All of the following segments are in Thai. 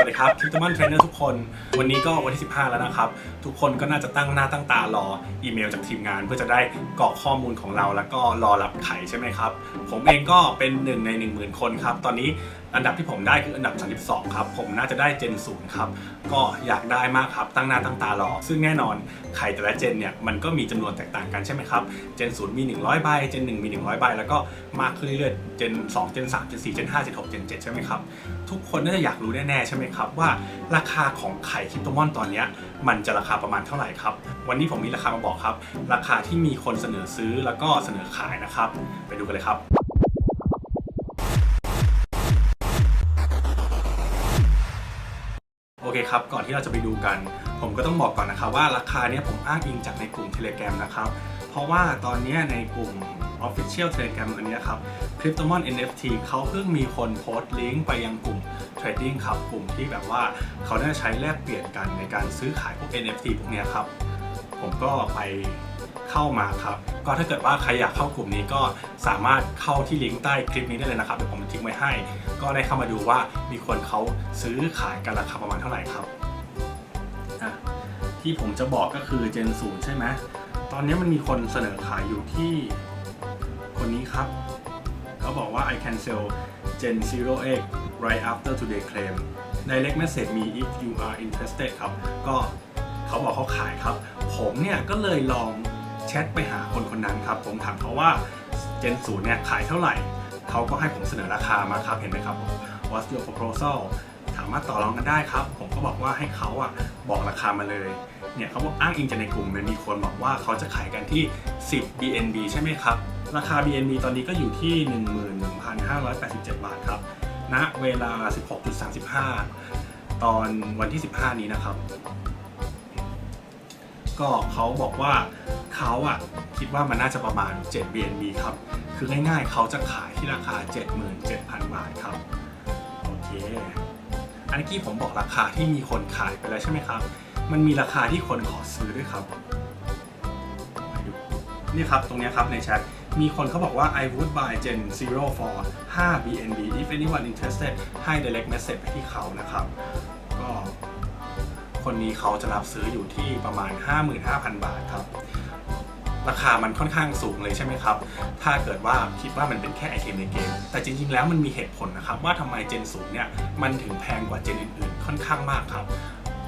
วัสดีครับทิวตมันเทรนเนอร์ทุกคน วันนี้ก็วันที่ 15 แล้วนะครับ ทุกคนก็น่าจะตั้งหน้าตั้งตารออีเมลจากทีมงาน เพื่อจะได้กรอกข้อมูลของเราแล้วก็รอรับไข่ใช่ไหมครับ ผมเองก็เป็นหนึ่งใน 10,000 คนครับ ตอนนี้ อันดับที่ผมได้คืออันดับ 32 ครับ ผมน่าจะได้เจนศูนย์ครับ ก็อยากได้มากครับ ตั้งหน้าตั้งตารอ ซึ่งแน่นอนไข่แต่ละเจนเนี่ย มันก็มีจำนวนแตกต่างกันใช่ไหมครับ เจนศูนย์มี 100 ใบ เจน 1 มี 100 ใบ แล้วก็มากขึ้นเรื่อยๆ เจน 2 เจน 3 เจน 4 เจน 5 เจน 6 เจน 7 ใช่ไหมครับ ทุกคนน่าจะอยากรู้แน่ๆ ใช่ไหมครับ ว่าราคาของไข่คริปโตมอนตอนนี้มันจะราคาประมาณเท่าไหร่ครับ วันนี้ผมมีราคามาบอกครับ ราคาที่มีคนเสนอซื้อแล้วก็เสนอขายนะครับ ไปดูกันเลยครับ เคครับก่อนที่เราจะไปดูกัน ผมก็ต้องบอกก่อนนะครับว่าราคาเนี้ยผมอ้างอิงจากในกลุ่ม Telegram นะครับ เพราะว่าตอนนี้ในกลุ่ม Official Telegram อันนี้ครับ Cryptomon NFT เขาเพิ่งมีคนโพสต์ลิงก์ไปยังกลุ่ม Trading ครับกลุ่มที่แบบว่าเขาได้ใช้แลกเปลี่ยนกันในการซื้อขายพวก NFT พวกเนี้ยครับ ผมก็ไปเข้ามาครับ ก็ถ้าเกิดว่าใครอยากเข้ากลุ่มนี้ก็สามารถเข้าที่ลิงก์ใต้คลิปนี้ได้เลยนะครับเดี๋ยวผมทิ้งไว้ให้ ก็ได้เข้ามาดูว่ามีคนเขาซื้อขายกันราคาประมาณเท่าไหร่ครับที่ผมจะบอกก็คือ Gen 0ใช่ไหมตอนนี้มันมีคนเสนอขายอยู่ที่คนนี้ครับ เขาบอกว่า I can sell Gen 0X right after today claim direct message มี if you are interested ครับ ก็เขาบอกเขาขายครับ ผมเนี่ยก็เลยลอง แชทไปหาคนคนนั้นครับ ผมถามเขาว่า Gen 0เนี่ยขายเท่าไหร่ เขาก็ให้ผมเสนอราคามาครับ เห็นไหมครับผม What's your proposal สามารถต่อรองกันได้ครับ ผมก็บอกว่าให้เขาอะบอกราคามาเลย เนี่ยเขาบอกอ้างอิงจากในกลุ่มมันมีคนบอกว่าเขาจะขายกันที่ 10 BNB ใช่ไหมครับ ราคา BNB ตอนนี้ก็อยู่ที่ 11,587 บาทครับณเวลา 16.35 ตอนวันที่ 15 นี้นะครับ ก็เขาบอกว่าเขาอะคิดว่ามันน่าจะประมาณ 7 BNB ครับ คือง่ายๆเขาจะขายที่ราคา 77,000 บาทครับ โอเค อันเมื่อกี้ผมบอกราคาที่มีคนขายไปแล้วใช่ไหมครับ มันมีราคาที่คนขอซื้อด้วยครับนี่ครับ ตรงนี้ครับในแชทมีคนเขาบอกว่า I would buy Gen 0 for 5 BNB if anyone interested ให้ direct message ไปที่เขานะครับ ก็ คนนี้เขาจะรับซื้ออยู่ที่ประมาณ 55,000 บาทครับ ราคามันค่อนข้างสูงเลยใช่ไหมครับ ถ้าเกิดว่าคิดว่ามันเป็นแค่ไอเทมในเกม แต่จริงๆแล้วมันมีเหตุผลนะครับ ว่าทำไมเจนสูงเนี่ยมันถึงแพงกว่าเจนอื่นๆ ค่อนข้างมากครับ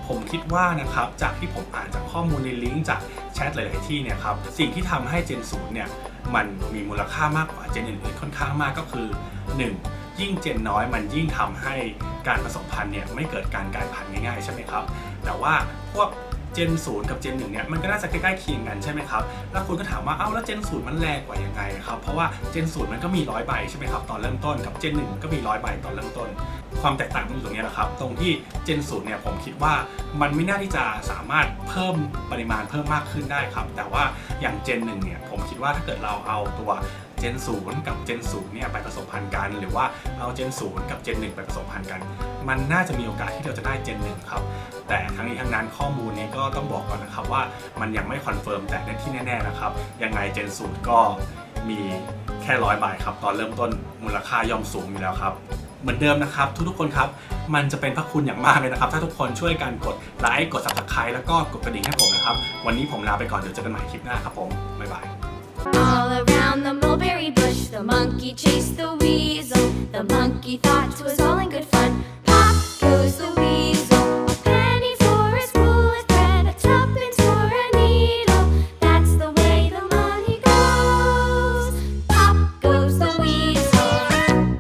ผมคิดว่านะครับจากที่ผมอ่านจากข้อมูลในลิงก์จากแชทหลายๆที่เนี่ยครับสิ่งที่ทำให้เจนศูนย์เนี่ยมันมีมูลค่ามากกว่าเจนอื่นๆค่อนข้างมากก็คือ 1. ยิ่งเจนน้อยมันยิ่งทำให้การผสมพันธุ์เนี่ยไม่เกิดการกลายพันธุ์ง่ายๆใช่ไหมครับ แต่ว่าพวกเจนศูนย์กับเจนหนึ่งเนี่ยมันก็น่าจะใกล้ๆเคียงกันใช่ไหมครับแล้วคุณก็ถามว่าเอ้าแล้วเจนศูนย์มันแรงกว่ายังไงครับเพราะว่าเจนศูนย์มันก็มีร้อยใบใช่ไหมครับตอนเริ่มต้นกับเจนหนึ่งก็มีร้อยใบตอนเริ่มต้น ความแตกต่างมันอยู่ตรงนี้แหละครับ ตรงที่เจนศูนย์เนี่ยผมคิดว่ามันไม่น่าที่จะสามารถเพิ่มปริมาณเพิ่มมากขึ้นได้ครับ แต่ว่าอย่างเจนหนึ่งเนี่ยผมคิดว่าถ้าเกิดเราเอาตัว เจนศูนย์กับเจนศูนย์เนี่ยไปผสมพันธุ์กัน หรือว่าเอาเจนศูนย์กับเจนหนึ่งไปผสมพันธุ์กัน มันน่าจะมีโอกาสที่เราจะได้เจนหนึ่งครับ แต่ทั้งนี้ทั้งนั้นข้อมูลนี้ก็ต้องบอกก่อนนะครับว่ามันยังไม่คอนเฟิร์มแต่ในที่แน่ๆนะครับ ยังไงเจนศูนย์ก็มีแค่ร้อยใบครับ ตอนเริ่มต้นมูลค่าย่อมสูงอยู่แล้วครับเหมือนเดิมนะครับ ทุกๆคนครับ มันจะเป็นพระคุณอย่างมากเลยนะครับ ถ้าทุกคนช่วยกันกดไลค์กด subscribe แล้วก็กดกระดิ่งให้ผมนะครับ วันนี้ผมลาไปก่อนเดี๋ยวเจอกันใหม่คลิปหน้าครับผม บ๊ายบาย All around the mulberry bush, the monkey chased the weasel. The monkey thought all in good fun.